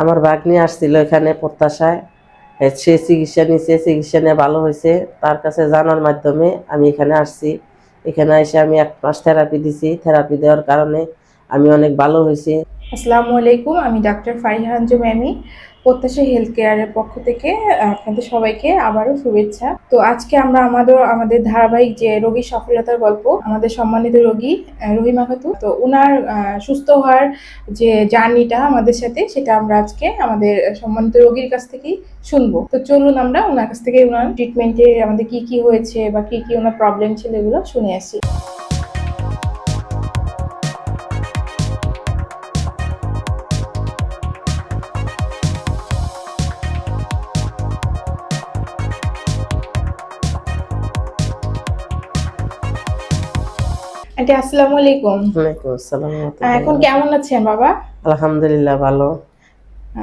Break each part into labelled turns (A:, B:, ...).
A: আমার ভাগ্নি আসছিল এখানে প্রত্যাশায়। সে চিকিৎসা নিয়েছে চিকিৎসা নিয়ে ভালো হয়েছে। তার কাছে জানার মাধ্যমে আমি এখানে আসছি। এখানে এসে আমি এক মাস থেরাপি দিছি। থেরাপি দেওয়ার কারণে আমি অনেক ভালো হয়েছি।
B: আসসালামু আলাইকুম, আমি ডাক্তার ফারিহা আঞ্জুম ম্যামি প্রত্যাশা হেলথ কেয়ারের পক্ষ থেকে আপনাদের সবাইকে আবারও শুভেচ্ছা। তো আজকে আমরা আমাদের আমাদের ধারাবাহিক যে রোগীর সফলতার গল্প, আমাদের সম্মানিত রোগী রহিমা খাতুন। তো ওনার সুস্থ হওয়ার যে জার্নিটা আমাদের সাথে, সেটা আমরা আজকে আমাদের সম্মানিত রোগীর কাছ থেকেই শুনব। তো চলুন আমরা ওনার কাছ থেকে ওনার ট্রিটমেন্টে আমাদের কি কি হয়েছে বা কি কি ওনার প্রবলেম ছিল এগুলো শুনে আসি। আন্টি আসসালামু আলাইকুম।
A: ওয়ালাইকুম আসসালাম
B: এখন কেমন আছেন বাবা?
A: আলহামদুলিল্লাহ ভালো।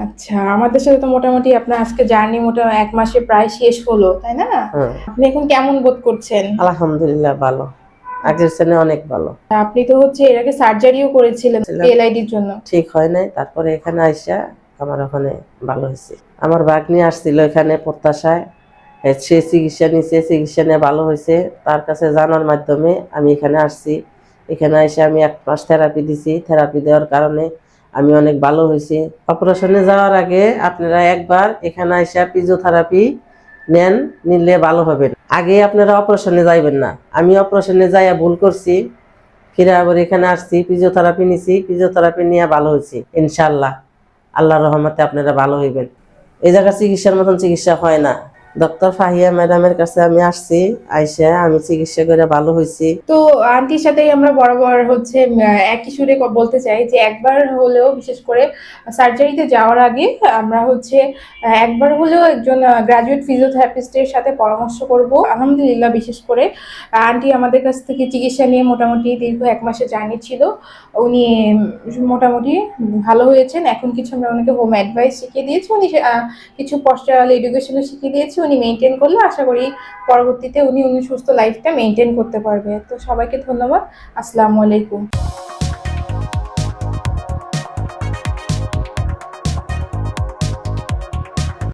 B: আচ্ছা আমাদের সাথে তো মোটামুটি আপনার আজকে জার্নি মোটামুটি এক মাসে প্রায় শেষ হলো তাই না?
A: হ্যাঁ।
B: আপনি এখন কেমন বোধ করছেন?
A: আলহামদুলিল্লাহ ভালো। আগের শ্রেণি অনেক ভালো।
B: আপনি তো হচ্ছে এর আগে সার্জারিও করেছিলেন
A: ছিলাম।
B: পিএলআইডির জন্য।
A: ঠিক হয় নাই তারপরে এখানে আইসা আমার ওখানে ভালো হয়েছে। আমার ভাগ্নি আসছিল এখানে প্রত্যাশায়। সে চিকিৎসা নিছে, চিকিৎসা নিয়ে ভালো হয়েছে। তার কাছে জানার মাধ্যমে আমি এখানে আসছি। এখানে এসে আমি এক মাস থেরাপি দিছি। থেরাপি দেওয়ার কারণে আমি অনেক ভালো হয়েছি। অপারেশনে যাওয়ার আগে আপনারা একবার এখানে এসে ফিজিওথেরাপি নেন, নিলে ভালো হবেন আগে আপনারা অপারেশনে যাইবেন না। আমি অপারেশনে যাইয়া ভুল করছি। ফিরে আবার এখানে আসছি ফিজিওথেরাপি নিছি। ফিজিওথেরাপি নিয়ে ভালো হয়েছি ইনশাল্লাহ আল্লাহর রহমতে আপনারা ভালো হইবেন। এই জায়গায় চিকিৎসার মতন চিকিৎসা হয় না। ডক্টর ফাহিয়া ম্যাডামের কাছে আমি আসছি, আইসা আমি চিকিৎসা করে ভালো হয়েছি
B: তো আন্টির সাথে আমরা বরাবর হচ্ছে একই সুরে বলতে চাই যে একবার হলেও, বিশেষ করে সার্জারিতে যাওয়ার আগে আমরা হচ্ছে একবার হলেও একজন গ্রাজুয়েট ফিজিওথেরাপিস্টের সাথে পরামর্শ করব। আলহামদুলিল্লাহ, বিশেষ করে আন্টি আমাদের কাছ থেকে চিকিৎসা নিয়ে মোটামুটি দীর্ঘ এক মাসে জার্নি ছিল। উনি মোটামুটি ভালো হয়েছেন। এখন কিছু আমরা ওনাকে হোম অ্যাডভাইস শিখিয়ে দিয়েছি। উনি কিছু পস্টারাল এডুকেশনও শিখিয়ে দিয়েছি। উনি মেনটেন করলে। আশা করি পরবর্তীতে উনি উনি সুস্থ লাইফটা মেনটেন করতে পারবে। তো সবাইকে ধন্যবাদ। আসসালামু আলাইকুম।